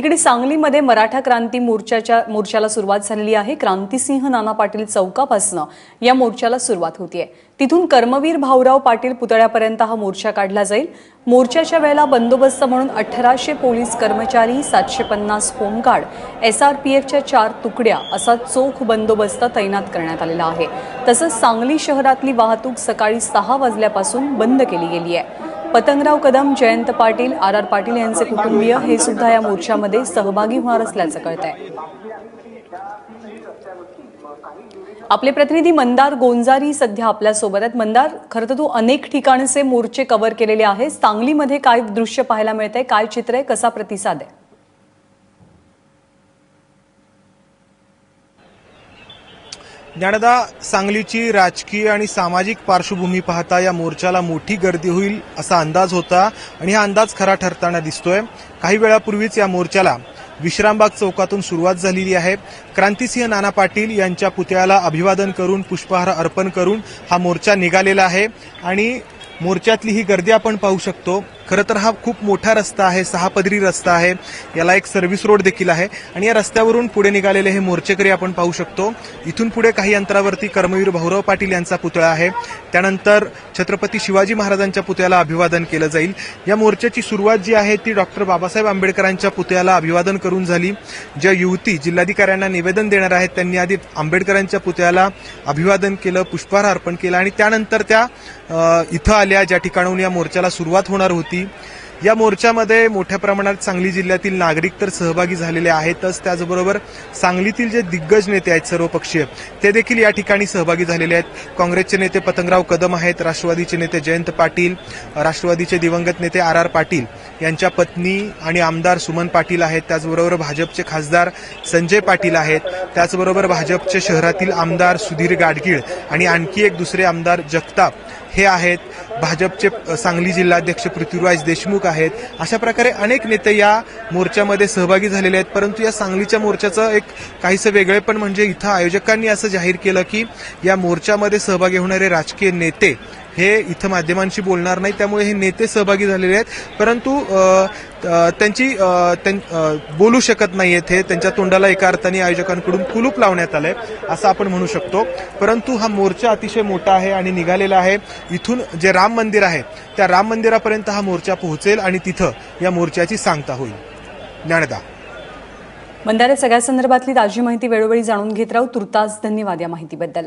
तिकडे सांगलीमध्ये मराठा क्रांती मोर्चाच्या मोर्चाला सुरुवात झालेली आहे. क्रांतिसिंह नाना पाटील चौकापासनं या मोर्चाला सुरुवात होतीये. तिथून कर्मवीर भाऊराव पाटील पुतळ्यापर्यंत हा मोर्चा काढला जाईल. मोर्चाच्या वेळेला बंदोबस्त म्हणून अठराशे पोलीस कर्मचारी सातशे पन्नास home guard S R P एफच्या चार तुकड्या असा चोख बंदोबस्त तैनात करण्यात आलेला आहे. तसंच सांगली शहरातली वाहतूक सकाळी सहा वाजल्यापासून बंद केली गेली आहे पतंगराव कदम जयंत पाटील आर आर पाटील यांचे कुटुंबीय हे सुद्धा या मोर्चामध्ये सहभागी होणार असल्याचं कळत आहे आपले प्रतिनिधी मंदार गोंजारी सध्या आपल्यासोबत आहेत. मंदार खरं तर तू अनेक ठिकाणचे मोर्चे कव्हर केलेले आहेस. सांगलीमध्ये काय दृश्य पाहायला मिळतंय? काय चित्र आहे? कसा प्रतिसाद आहे? ज्ञानदा सांगलीची राजकीय आणि सामाजिक पार्श्वभूमी पाहता या मोर्चाला मोठी गर्दी होईल असा अंदाज होता आणि हा अंदाज खरा ठरताना दिसतोय. काही वेळापूर्वीच या मोर्चाला विश्रामबाग चौकातून सुरुवात झालेली आहे. क्रांतिसिंह नाना पाटील यांच्या पुतळ्याला अभिवादन करून पुष्पहार अर्पण करून हा मोर्चा निघालेला आहे. आणि मोर्चातली ही गर्दी आपण पाहू शकतो. खरं तर हा खूप मोठा रस्ता आहे सहा पदरी रस्ता आहे. याला एक सर्व्हिस रोड देखील आहे. आणि या रस्त्यावरून पुढे निघालेले हे मोर्चेकरी आपण पाहू शकतो. इथून पुढे काही अंतरावरती कर्मवीर भाऊराव पाटील यांचा पुतळा आहे. त्यानंतर छत्रपती शिवाजी महाराजांच्या पुतळ्याला अभिवादन केलं जाईल. या मोर्चाची सुरुवात जी आहे ती डॉक्टर बाबासाहेब आंबेडकरांच्या पुतळ्याला अभिवादन करून झाली. ज्या युवती जिल्हाधिकाऱ्यांना निवेदन देणार आहेत त्यांनी आधी आंबेडकरांच्या पुतळ्याला अभिवादन केलं पुष्पहार अर्पण केलं आणि त्यानंतर त्या इथं आल्या. ज्या ठिकाणाहून या मोर्चाला सुरुवात होणार होती या मोर्चामध्ये मोठ्या प्रमाणात सांगली जिल्ह्यातील नागरिक तर सहभागी झालेले आहेतच. त्याचबरोबर सांगलीतील जे दिग्गज नेते आहेत सर्वपक्षीय ते देखील या ठिकाणी सहभागी झालेले आहेत. काँग्रेसचे नेते पतंगराव कदम आहेत राष्ट्रवादीचे नेते जयंत पाटील राष्ट्रवादीचे दिवंगत नेते आर आर पाटील यांच्या पत्नी आणि आमदार सुमन पाटील आहेत. त्याचबरोबर भाजपचे खासदार संजय पाटील आहेत. त्याचबरोबर भाजपचे शहरातील आमदार सुधीर गाडगीळ आणि आणखी एक दुसरे आमदार जगताप हे आहेत. भाजपचे सांगली जिल्हाध्यक्ष पृथ्वीराज देशमुख आहेत. अशा प्रकारे अनेक नेते या मोर्चामध्ये सहभागी झालेले आहेत. परंतु या सांगलीच्या मोर्चाचं एक काहीसं वेगळेपण म्हणजे इथं आयोजकांनी असं जाहीर केलं की या मोर्चामध्ये सहभागी होणारे राजकीय नेते हे इथं माध्यमांशी बोलणार नाही त्यामुळे हे नेते सहभागी झालेले आहेत. परंतु त्यांची त्यां- बोलू शकत नाही आहेत हे. त्यांच्या तोंडाला एका अर्थाने आयोजकांकडून कुलूप लावण्यात आलंय असं आपण म्हणू शकतो. परंतु हा मोर्चा अतिशय मोठा आहे आणि निघालेला आहे. इथून जे राम मंदिर आहे त्या राम मंदिरापर्यंत हा मोर्चा पोहोचेल आणि तिथं या मोर्चाची सांगता होईल. ज्ञानदा. मंदार सगळ्या संदर्भातली ताजी माहिती वेळोवेळी जाणून घेत राहू. तुर्तास धन्यवाद या माहितीबद्दल.